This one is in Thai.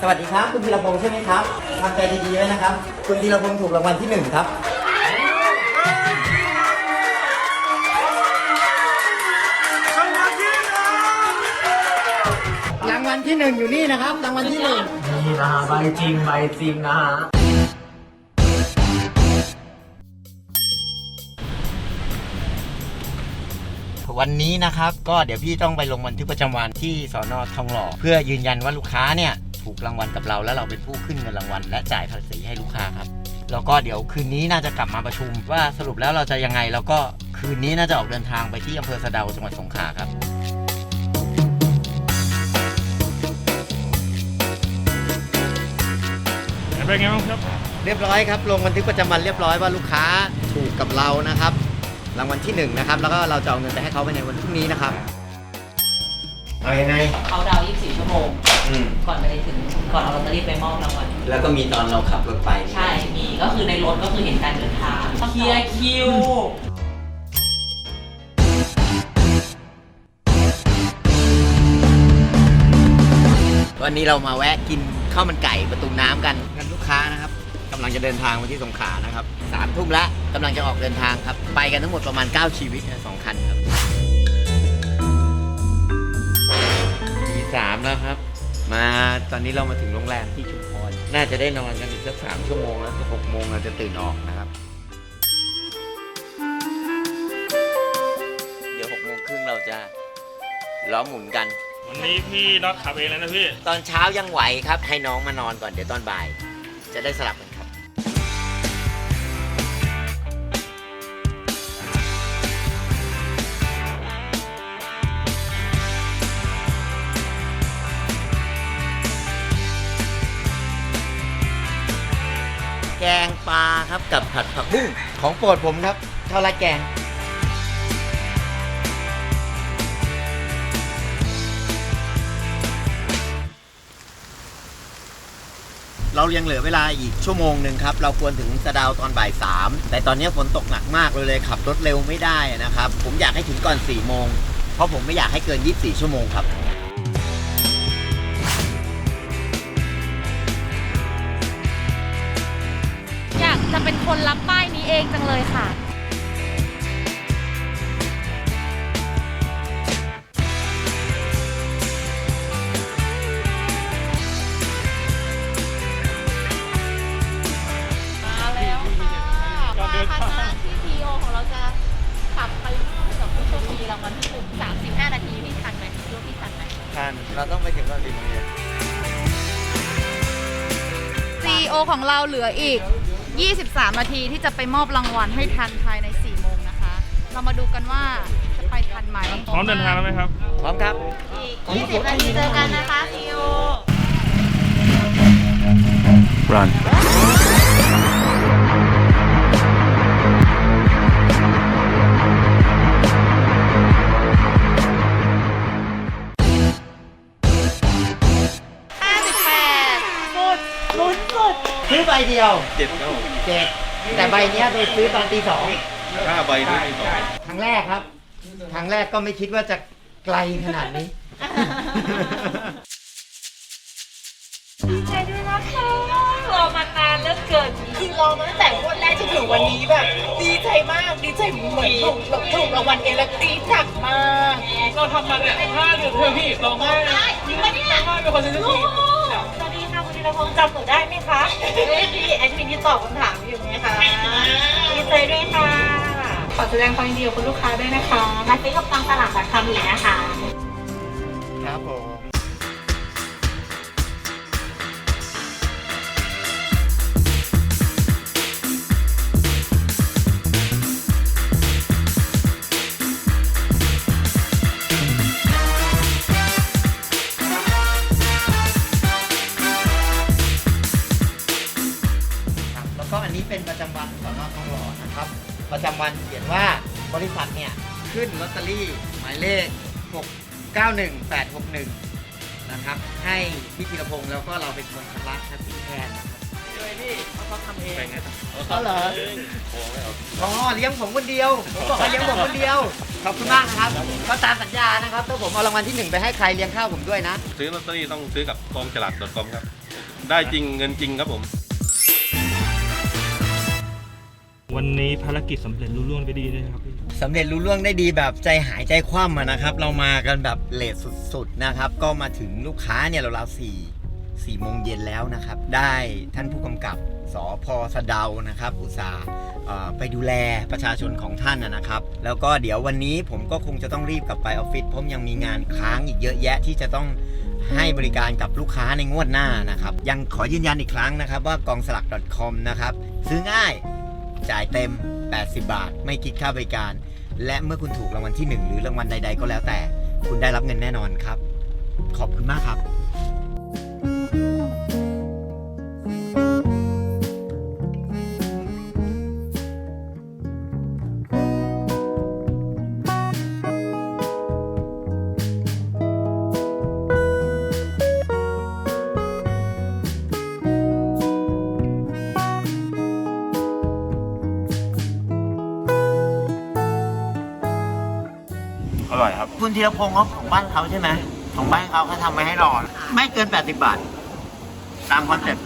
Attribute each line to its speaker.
Speaker 1: สวัสดีครับ คุณธีรพงศ์ใช่ไหมครับทำใจดีๆไว้นะครับ คุณธีรพงศ์ถูกรางวัลที่หนึ่งครับรางวัลที่หนึ่งอยู่นี่นะครับรางวัลที่หนึ่ง
Speaker 2: นี่นะฮะใบจริงใบจริงนะฮะ
Speaker 1: วันนี้นะครับก็เดี๋ยวพี่ต้องไปลงบันทึกประจำวันที่สอนอทองหล่อเพื่อยืนยันว่าลูกค้าเนี่ย ถูกรางวัลกับเรา แล้วเราเป็นผู้ขึ้นเงินรางวัล และจ่ายภาษีให้ลูกค้าครับแล้วก็เดี๋ยวคืนนี้น่าจะกลับมาประชุม ว่าสรุปแล้วเราจะยังไง แล้วก็คืนนี้น่าจะออกเดินทางไปที่อำเภอสะเดาจังหวัดสงขลาครับ
Speaker 3: เป็นไงบ้างครับ
Speaker 1: เรียบร้อยครับลงบันทึกประจำวันเรียบร้อยว่าลูกค้าถูกกับเรานะครับ รางวัลที่หนึ่งนะครับแล้วก็เราจะเอาเงินไปให้เขาไปในวันพรุ่งนี้นะครับ เอายังไง
Speaker 4: เขาดาวน์24 ชั่วโมง
Speaker 1: อืม
Speaker 4: ก่อนไปถึง ก่อนเอาลอตเตอรี่ไปมอบรางวัล
Speaker 1: แล้วก็มีตอนเราขับรถไป
Speaker 4: ใช่ มีก็คือในรถก็คือเห็นการเดินทางเคลียร์คิว
Speaker 1: วันนี้เรามาแวะกินข้าวมันไก่ประตูน้ำกันกันลูกค้านะครับกำลังจะเดินทางมาที่สงขลานะครับสามทุ่มละกำลังจะออกเดินทางครับ ไปกันทั้งหมดประมาณ 9 ชีวิตนะสองคันครับ แล้วครับ มาตอนนี้เรามาถึงโรงแรมที่ชุมพร น่าจะได้นอนกันอีกสักสามชั่วโมงแล้วหกโมงเราจะตื่นออกนะครับ เดี๋ยวหกโมงครึ่งเราจะล้อมหมุนกัน
Speaker 3: วันนี้พี่น็อตขับเองแล้วนะพี่
Speaker 1: ตอนเช้ายังไหวครับ ให้น้องมานอนก่อนเดี๋ยวตอนบ่าย จะได้สลับกัน แกงปลาครับกับผัดผักบุ้งของโปรดผมครับข้าวราดแกง เรายังเหลือเวลาอีกชั่วโมงหนึ่งครับ เราควรถึงสะดาวตอนบ่ายสามแต่ตอนนี้ฝนตกหนักมากเลยเลยขับรถเร็วไม่ได้นะครับ ผมอยากให้ถึงก่อน4ี่โมงเพราะผมไม่อยากให้เกิน 24 ชั่วโมงครับ
Speaker 5: จะเป็นคนรับป้ายนี้เองจังเลยค่ะ มาแล้วค่ะมาคันหน้าที่พีโอของเราจะขับไปมอบกับผู้โชคดีรางวัลที่หนึ่งสามสิบห้านาทีพี่ทันไหมคิดว่าพี่ทันไหม
Speaker 1: ทันเราต้องไปถึงก่อนสี่โมงเย็น
Speaker 5: CEO ของเราเหลืออีก 23 นาทีที่จะไปมอบรางวัลให้ทันภายใน 4 โมงนะคะ เรามาดูกันว่าจะไปทันไหม
Speaker 3: พร้อมเดินทางแล้วไหมครับ
Speaker 1: พร้อมครับ
Speaker 5: อีก 20 นาทีเจอกันนะคะ CEO
Speaker 3: Run
Speaker 1: เดียว
Speaker 6: เจ็ดครับผม
Speaker 1: เจ็ดแต่ใบเนี้ยโดยซื้อตอนตีสอง
Speaker 6: ห้าใบด้วยที่สอง
Speaker 1: ครั้งแรกครับครั้งแรกก็ไม่คิดว่าจะไกลขนาดนี้
Speaker 7: ดีใจด้วยนะคะรอมานานเหลือเกินคือรอมาตั้งแต่วันแรกจนถึงวันนี้แบบดีใจมากดีใจเหมือนถูกแบบถูกรางวัลเองแล้วกรี๊ดหนักมาก
Speaker 3: เราทำมาเนี่ยห้าเดือนเพื่อพี่ร้องไห้
Speaker 7: จริงปะเนี่ย
Speaker 3: ร้องไห้เป็นคนเซนซิทีฟ
Speaker 7: สวัสดีค่ะคุณธีรพงศ์จำหนูได้ไหมคะเอ้ยพี่แอดมินที่ตอบคำถามอยู่ไหมคะดีใจด้วยค่ะ ขอแสดงความยินดีกับคุณลูกค้าด้วยนะคะมาซื้อกับกองสลากบัตรคำอีกนะคะ
Speaker 1: ครับผม ประจำวันเขียนว่าบริษัทเนี่ยขึ้นลอตเตอรี่หมายเลข 691861 นะครับ ให้พี่ธีรพงศ์แล้วก็เราเป็นคนชำระภาษีแทนนะครับเขาเหรออ๋อเลี้ยงผมคนเดียวผมบอกให้เลี้ยงผมคนเดียวขอบคุณมากนะครับก็ตามสัญญานะครับถ้าผมเอารางวัลที่หนึ่งไปให้ใครเลี้ยงข้าวผมด้วยนะ
Speaker 6: ซื้อลอตเตอรี่ต้องซื้อกับกองฉลาก .com ครับ ได้จริงเงินจริงครับผม
Speaker 3: วันนี้ภารกิจสำเร็จรุ่ล่วงไปดีเลยครับพี่
Speaker 1: สำเร็จรู้ล่วงได้ดีแบบใจหายใจคว่ำอะนะครับ เรามากันแบบเลทสุดๆนะครับ ก็มาถึงลูกค้าเนี่ยเราราๆสี่สี่โมงเย็นแล้วนะครับ ได้ท่านผู้กำกับสอพสะเดานะครับ อุตสาห์เอ่อไปดูแลประชาชนของท่านนะนะครับ แล้วก็เดี๋ยววันนี้ผมก็คงจะต้องรีบกลับไปออฟฟิศเพราะยังมีงานค้างอีกเยอะแยะที่จะต้องให้บริการกับลูกค้าในงวดหน้านะครับ ยังขอยืนยันอีกครั้งนะครับว่ากองสลัก .com นะครับซื้อง่าย จ่ายเต็ม 80 บาท ไม่คิดค่าบริการ และเมื่อคุณถูกรางวัลที่ 1 หรือรางวัลใด ๆ ก็แล้วแต่ คุณได้รับเงินแน่นอนครับ ขอบคุณมาก
Speaker 6: ครับ
Speaker 1: คุณธีรพงศ์เขาของบ้านเขาใช่ไหมของบ้านเขาเขาทำไว้ให้รอ ไม่เกิน 80 บาท ตามคอนเซ็ปต์